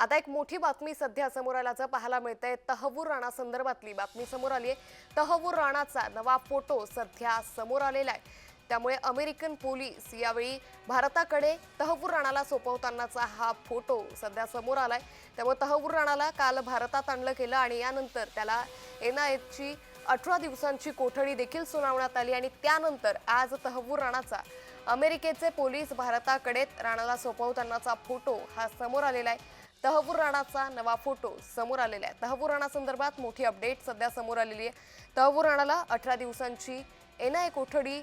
आता एक मोठी बातमी सध्या समोर आल्याचं पाहायला मिळतंय. तहवूर राणा संदर्भातली बातमी समोर आली आहे तहवूर राणाचा नवा फोटो सध्या समोर आलेला आहे. त्यामुळे अमेरिकन पोलीस यावेळी भारताकडे तहवूर राणाला सोपवतानाचा हा फोटो सध्या समोर आलाय. त्यामुळे तहवूर राणाला काल भारतात आणलं गेलं आणि यानंतर त्याला एन आय एची अठरा दिवसांची कोठडी देखील सुनावण्यात आली आणि त्यानंतर आज तहवूर राणाचा अमेरिकेचे पोलीस भारताकडे राणाला सोपवतानाचा फोटो हा समोर आलेला आहे. तहवूर राणाचा नवा फोटो समोर आलेला आहे. तहवूर राणा संदर्भात मोठी अपडेट सध्या समोर आलेली आहे. तहवूर राणाला अठरा दिवसांची एन आय कोठडी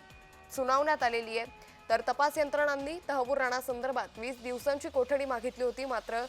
सुनावण्यात आलेली आहे. तर तपास यंत्रणांनी तहवूर राणा संदर्भात वीस दिवसांची कोठडी मागितली होती मात्र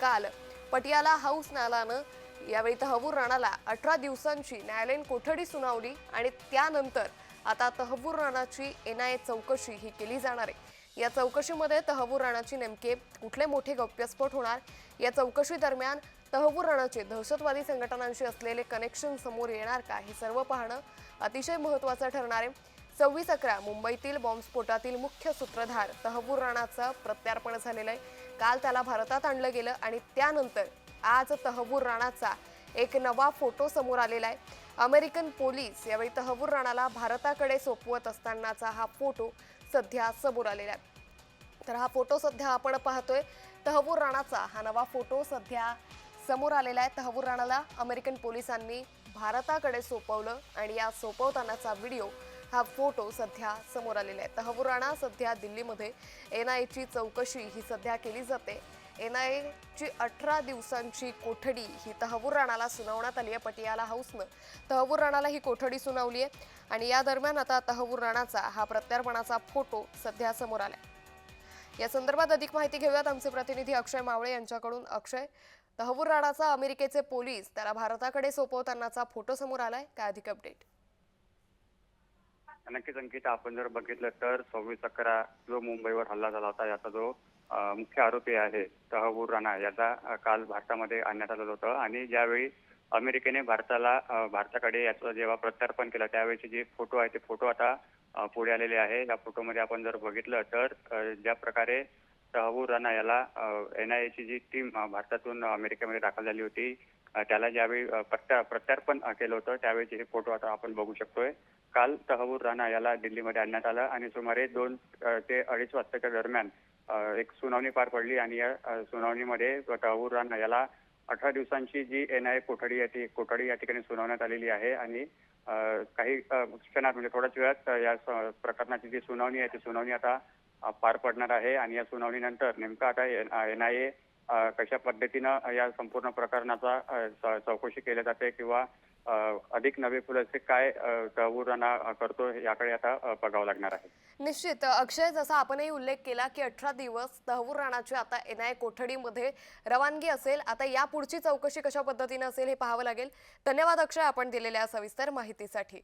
काल पटियाला हाऊस न्यायालयानं यावेळी तहवूर राणाला अठरा दिवसांची न्यायालयीन कोठडी सुनावली आणि त्यानंतर आता तहवूर राणाची एन आय चौकशी ही केली जाणार आहे. या चौकशीमध्ये तहवूर राणाची नेमके कुठले मोठे गौप्यस्फोट होणार? या चौकशी दरम्यान तहवूर राणाचे दहशतवादी संघटनांशी असलेले कनेक्शन समोर येणार का? हे सर्व पाहणं अतिशय महत्त्वाचं ठरणार आहे. सव्वीस अकरा मुंबईतील बॉम्बस्फोटातील मुख्य सूत्रधार तहवूर राणाचं प्रत्यार्पण झालेलं आहे. काल त्याला भारतात आणलं गेलं आणि त्यानंतर आज तहवूर राणाचा एक नवा फोटो समोर आलेला आहे. अमेरिकन पोलीस यावेळी तहवूर राणाला भारताकडे सोपवत असतानाचा हा फोटो सध्या समोर आलेला आहे. तर हा फोटो सध्या आपण पाहतोय. तहवूर राणाचा हा नवा फोटो सध्या समोर आलेला आहे. तहवूर राणाला अमेरिकन पोलिसांनी भारताकडे सोपवलं आणि या सोपवतानाचा व्हिडिओ हा फोटो सध्या समोर आलेला आहे. तहवूर राणा सध्या दिल्लीमध्ये एन आय एची चौकशी ही सध्या केली जाते. एन आय एची अठरा दिवसांची कोठडी ही तहवूर राणाला सुनावण्यात आली आहे. पटियाला हाऊसनं तहवूर राणाला ही कोठडी सुनावली आहे. आणि या दरम्यान आता तहवूर राणाचा हा प्रत्यार्पणाचा फोटो सध्या समोर आला आहे या संदर्भात अधिक माहिती घेऊयात. आमचे प्रतिनिधी अक्षय मावळे यांच्याकडून. अक्षय तहवूर राणाचा अमेरिकेचे पोलीस त्याला भारताकडे सोपवतानाचा फोटो समोर आलाय. काय अधिक अपडेट नक्कीच अंकित आपण जर बघितलं तर सव्वीस अकरा जो मुंबईवर हल्ला झाला होता याचा जो मुख्य आरोपी आहे तहवूर राणा याचा काल भारतामध्ये आणण्यात आलेलं होतं. आणि ज्यावेळी अमेरिकेने भारताला भारताकडे याचं जेव्हा प्रत्यार्पण केलं त्यावेळेचे जे फोटो आहे ते फोटो आता पुढे आलेले आहे. या फोटोमध्ये आपण जर बघितलं तर ज्या प्रकारे तहवूर राणा याला एन आय ची जी टीम भारतातून अमेरिकेमध्ये दाखल झाली होती त्याला ज्यावेळी प्रत्या प्रत्यार्पण केलं होतं त्यावेळेचे हे फोटो आता आपण बघू शकतोय. काल तहबूर राणा याला दिल्लीमध्ये आणण्यात आलं आणि सुमारे दोन ते अडीच वाजताच्या दरम्यान एक सुनावणी पार पडली आणि या सुनावणीमध्ये तहवूर राणा याला अठरा दिवसांची जी एन आय कोठडी आहे ती कोठडी या ठिकाणी सुनावण्यात आलेली आहे आणि काही क्षणात म्हणजे थोड्याच वेळात या प्रकरणाची जी सुनावणी आहे ती सुनावणी आता पार पडणार आहे आणि या सुनावणीनंतर नेमकं आता एन आय ए कशा पद्धतीनं या संपूर्ण प्रकरणाचा चौकशी केली जाते किंवा अधिक नवे फुलाचे काय अ, करतो याकडे आता बघावं लागणार आहे. निश्चित. अक्षय जसा आपणही उल्लेख केला की अठरा दिवस तहवूर राणाची आता एन आय कोठडीमध्ये रवानगी असेल. आता या पुढची चौकशी कशा पद्धतीने असेल हे पाहावं लागेल. धन्यवाद अक्षय आपण दिलेल्या सविस्तर माहितीसाठी.